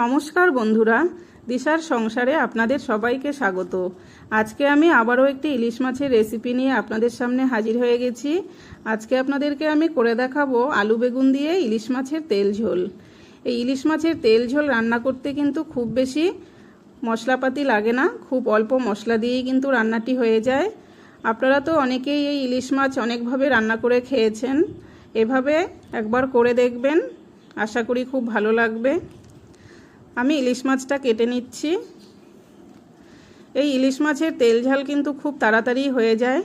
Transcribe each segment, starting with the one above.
নমস্কার বন্ধুরা, দিশার সংসারে আপনাদের সবাইকে স্বাগত। আজকে আমি আবারও একটি ইলিশ মাছের রেসিপি নিয়ে আপনাদের সামনে হাজির হয়ে গেছি। আজকে আপনাদেরকে আমি করে দেখাবো আলু বেগুন দিয়ে ইলিশ মাছের তেল ঝোল। এই ইলিশ মাছের তেল ঝোল রান্না করতে কিন্তু খুব বেশি মশলাপাতি লাগে না, খুব অল্প মশলা দিয়েই কিন্তু রান্নাটি হয়ে যায়। আপনারা তো অনেকেই এই ইলিশ মাছ অনেকভাবে রান্না করে খেয়েছেন। এভাবে একবার করে দেখবেন, আশা করি খুব ভালো লাগবে। আমি ইলিশ মাছটা কেটে নিচ্ছি। এই ইলিশ মাছের তেল ঝাল কিন্তু খুব তাড়াতাড়ি হয়ে যায়।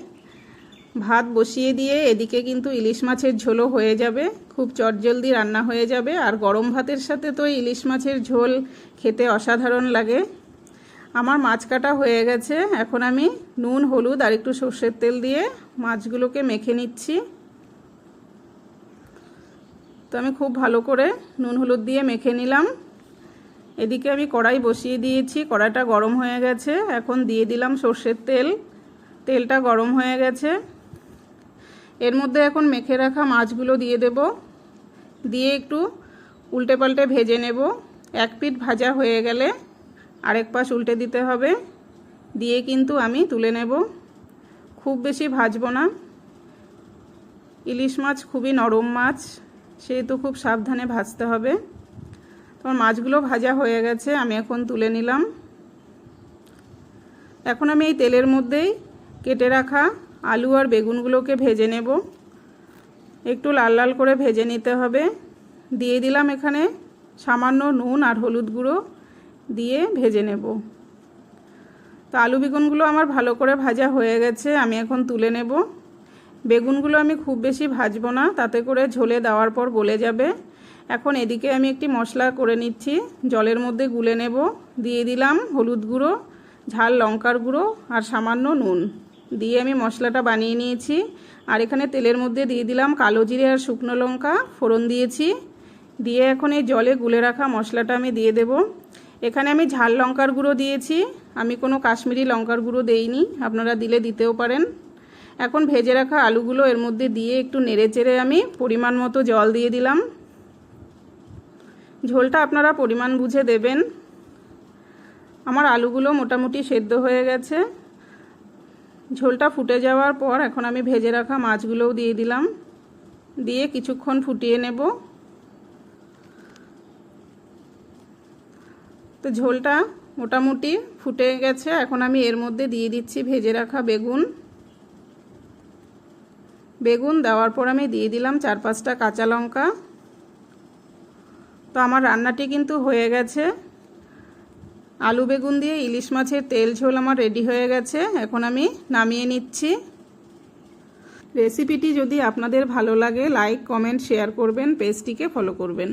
ভাত বসিয়ে দিয়ে এদিকে কিন্তু ইলিশ মাছের ঝোলও হয়ে যাবে। খুব চটজলদি রান্না হয়ে যাবে। আর গরম ভাতের সাথে তো ইলিশ মাছের ঝোল খেতে অসাধারণ লাগে। আমার মাছ কাটা হয়ে গেছে। এখন আমি নুন, হলুদ আর একটু সর্ষের তেল দিয়ে মাছগুলোকে মেখে নিচ্ছি। তো আমি খুব ভালো করে নুন, হলুদ দিয়ে মেখে নিলাম। এদিকে আমি কড়াই বসিয়ে দিয়েছি, কড়াইটা গরম হয়ে গেছে। এখন দিয়ে দিলাম সর্ষের তেল। তেলটা গরম হয়ে গেছে। এর মধ্যে এখন মেখে রাখা মাছগুলো দিয়ে দেব। দিয়ে একটু উল্টে পাল্টে ভেজে নেব। এক পিঠ ভাজা হয়ে গেলে আরেক পাশ উল্টে দিতে হবে। দিয়ে কিন্তু আমি তুলে নেব। খুব বেশি ভাজবো না। ইলিশ মাছ খুবই নরম মাছ, সেহেতু খুব সাবধানে ভাজতে হবে। তোমার মাছগুলো ভাজা হয়ে গেছে, আমি এখন তুলে নিলাম। এখন আমি এই তেলের মধ্যেই কেটে রাখা আলু আর বেগুনগুলোকে ভেজে নেব। একটু লাল লাল করে ভেজে নিতে হবে। দিয়ে দিলাম এখানে সামান্য নুন আর হলুদ গুঁড়ো দিয়ে ভেজে নেব। তো আলু বেগুনগুলো আমার ভালো করে ভাজা হয়ে গেছে, আমি এখন তুলে নেব। বেগুনগুলো আমি খুব বেশি ভাজবো না, তাতে করে ঝোলে দেওয়ার পর গলে যাবে। এখন এদিকে আমি একটি মশলা করে নিচ্ছি। জলের মধ্যে গুলে নেব। দিয়ে দিলাম হলুদ গুঁড়ো, ঝাল লঙ্কার গুঁড়ো আর সামান্য নুন। দিয়ে আমি মশলাটা বানিয়ে নিয়েছি। আর এখানে তেলের মধ্যে দিয়ে দিলাম কালো জিরে আর শুকনো লঙ্কা, ফোড়ন দিয়েছি। দিয়ে এখন এই জলে গুলে রাখা মশলাটা আমি দিয়ে দেব। এখানে আমি ঝাল লঙ্কার গুঁড়ো দিয়েছি। আমি কোনো কাশ্মীরি লঙ্কার গুঁড়ো দেইনি, আপনারা দিলে দিতেও পারেন। এখন ভেজে রাখা আলুগুলো এর মধ্যে দিয়ে একটু নেড়ে চেড়ে আমি পরিমাণ মতো জল দিয়ে দিলাম। ঝোলটা আপনারা পরিমাণ বুঝে দেবেন। আমার আলুগুলো মোটামুটি সেদ্ধ হয়ে গেছে। ঝোলটা ফুটে যাওয়ার পর এখন আমি ভেজে রাখা মাছগুলোও দিয়ে দিলাম। দিয়ে কিছুক্ষণ ফুটিয়ে নেব। তো ঝোলটা মোটামুটি ফুটে গেছে। এখন আমি এর মধ্যে দিয়ে দিচ্ছি ভেজে রাখা বেগুন। বেগুন দেওয়ার পর আমি দিয়ে দিলাম চার পাঁচটা কাঁচা লঙ্কা। তো আমার রান্নাটি কিন্তু হয়ে গেছে। আলু বেগুন দিয়ে ইলিশ মাছের তেল ঝোল আমার রেডি হয়ে গেছে। এখন আমি নামিয়ে নিচ্ছি। রেসিপিটি যদি আপনাদের ভালো লাগে, লাইক, কমেন্ট, শেয়ার করবেন, পেজটিকে ফলো করবেন।